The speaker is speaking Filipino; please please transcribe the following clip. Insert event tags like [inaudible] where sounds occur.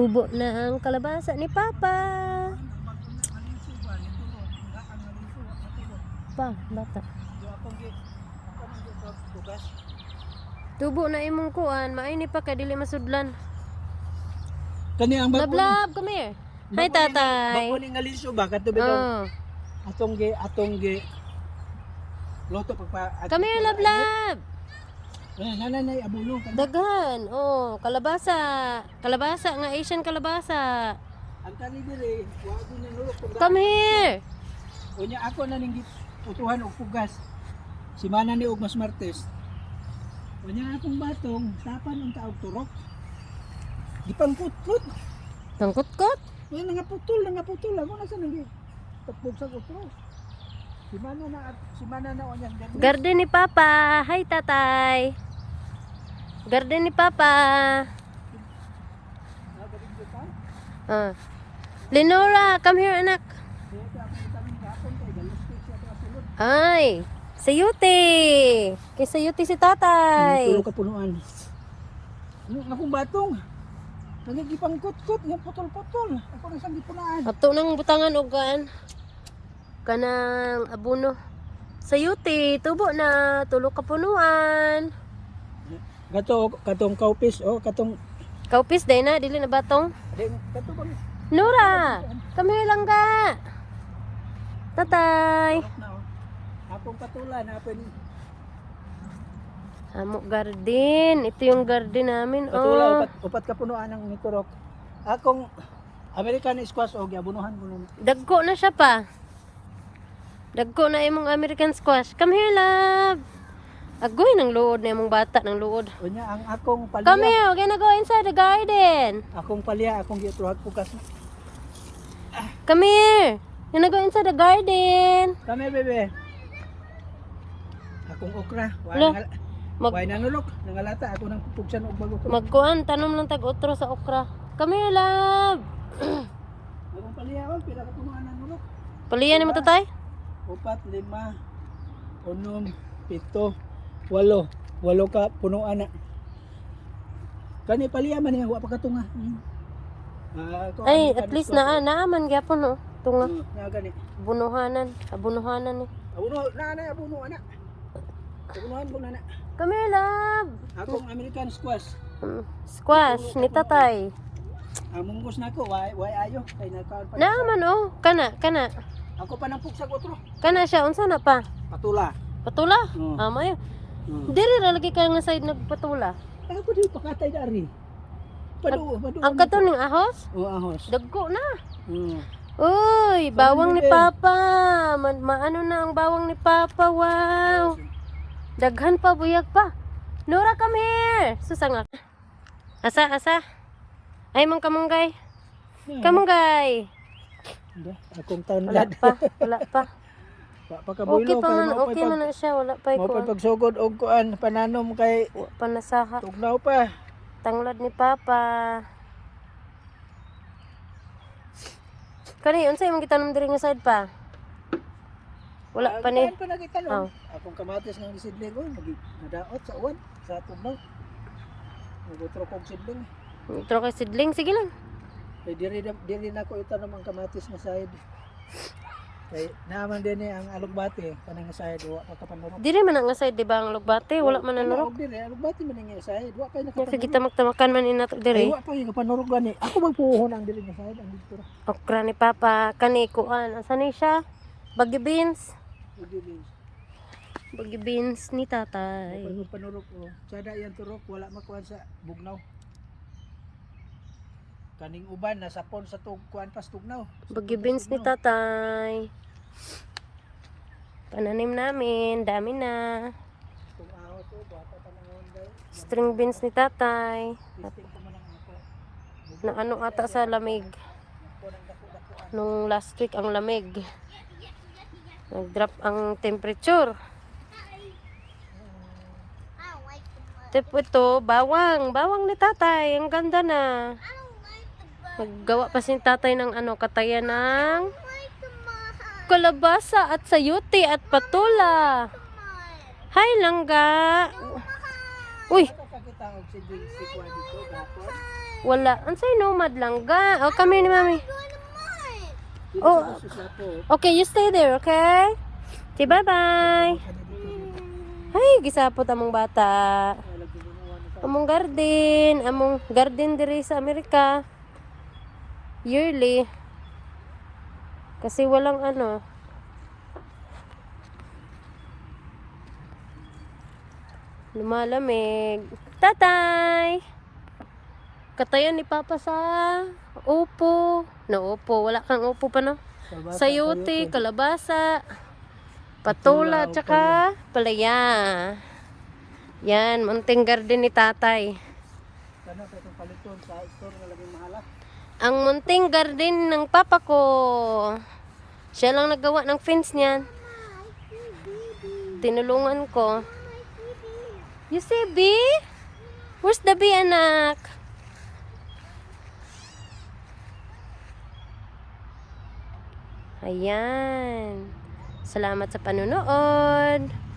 Tubo na ang kalabasa ni Papa. Pa, bata. Tubo na imong kuan, maini pa kay dili masudlan. Kani ang Love, love, come here. Hi, tatay. Bako ni nga liso ba kato bitaw. Oh. Atong gi atong gi Loto pagpa Come here, love, love. Eh, nanay abulo kan. Daghan. Oh, kalabasa. Kalabasa nga Asian kalabasa. Ang kani dire, wa ko na nulok kung Come here. Unya ako na ning utuhan og pugas. Si mana ni og mas martes. Unya akong batong tapan ang taog turok. Gipangkut-kut. Tangkot-kot. Unya nga putol, nga putol ako na sa nang tapog sa utro. Si mana na si mana na unya ganun. Garden ni Papa. Hi, tatay. Garden ni Papa. Ah. Lenora, come here, anak. Ay, sayuti. Kay sayuti si tatay. Tulo ka punuan. Ano akong batong? Nagigipangkut-kut nga putol-putol. Ako na sang gipunaan. Ato nang butangan og kan kanang abuno. Sayuti, tubo na, tulo ka punuan. Gato katong kaupis oh katong Kaupis day na, dili na batong. Ding, kato bang Nora, here lang ga. Tatay. oh. Akong patulan apin Amo garden. Ito yung garden namin. patula Oh. upat, upat ka punuan ng niturok. Akong American squash og yabunuhan ko nun. Dagko na siya pa. Dagko na imong American squash. Come here, love. Agoy ng luod na imong bata ng luod. Unya ang akong Come palya. here, we're gonna go inside the garden. Akong palya akong gitruhag pukas. Come here. We're gonna go inside the garden. Kami bebe. Akong okra. Wa Lo, nang Mag Wa nanulok, nangalata ako nang pupugsan og bago ko. magkuan tanom lang tag otro sa okra. Come here, love. [clears throat] Akong palya oh, pila ka punuan ng nulok. Paliyan mo tatay. upat, lima, unom, pito, walo. Walo ka punuan na. Kani paliya man niya, wa pa katunga. Hmm. Ah, ako, Ay, American at least na naaman gyapon no. Tunga. Hmm, na gani. bunuhanan, abunuhanan ni. Abuno, na na abuno ana. Abunuhan mo na na. Come here, love. Akong American squash. Mm, Squash ni tatay. Ang munggos na ko, why, why ayo? Kay nakaon pa. Naaman oh. Kana, kana. Ako pa nang pugsag otro. Kana siya unsa na pa? Patula. Patula? Oh. Amayo. Hmm. Diri ra lagi ka nga side nagpatula. Ako di pakatay dari. Padu, padu. Ang kato ning ahos, Oh, ahos. dagko na. Hmm. Uy, bawang ni? Papa. Man, maano na ang bawang ni Papa. Wow. Daghan pa, buyag pa. Nora, come here. Susanga. Asa, asa. Ay, mong kamunggay. Kamunggay. Hindi, akong Wala tanlad. pa, [laughs] wala pa. Pa Okay pa man, okay man na siya. Wala pa ikuan. pagsugod og kuan pananom kay Wa pa nasaha. tugnaw pa. Tanglad ni Papa. Kani, unsay imong gitanong diri nga side pa? Wala pa ni. Kuan pa nagitanong. Oh. Akong kamatis nga gisidling ko nagi nadaot sa uwan sa tugnaw. Nagutro kog sidling. Ito kay sidling, sige lang. Kay diri na- diri na ko itanom ang kamatis nga side. Kay naman din eh ang alugbati kanang nga side wa pa kapanurok. Diri man nga side, di ba, ang lugbate? Wala man og Diri alugbati man nga side wa kay nakapanurok. kita magtamakan man inato Ay, diri. wa pa yung kapanurok gani. Ako magpuhon ang diri nga side ang dito. Okra ni Papa, kani kuan. Asa ni siya? Bagyo beans. Ug diri. Bagyo beans ni tatay. Panurok panurok o. Sada yan turok wala makuan sa bugnaw. Kaning uban nasa pon sa tug kuan pas tugnaw. Bagyo beans ni tatay. Pananim namin, dami na. String beans ni tatay. Ako. Na ano ata sa lamig. Nung last week ang lamig. Nag-drop ang temperature. Tip ito, bawang. Bawang ni tatay. Ang ganda na. Naggawa pa si tatay ng ano, katayan ng kalabasa at sayuti at patula. Hi, langga. Uy. Wala. Ang sa'yo nomad lang ga. O, kami ni mami. Oh. Okay, you stay there, okay? Okay, bye-bye. Ay, gisapot among bata. Among garden. Among garden diri sa Amerika. Yearly. Kasi walang ano. Lumalamig. Tatay! Katayan ni Papa sa upo. Na upo. Wala kang upo pa no? Kalabasa, Sayote, kalabasa, patula, Patula, tsaka palaya. Yan, munting garden ni tatay. Ano sa itong paliton sa store na laging mahala? Ang munting garden ng papa ko. Siya lang nagawa ng fence niyan. Tinulungan ko. You see, bee? Where's the bee, anak? Ayan. Salamat sa panunood.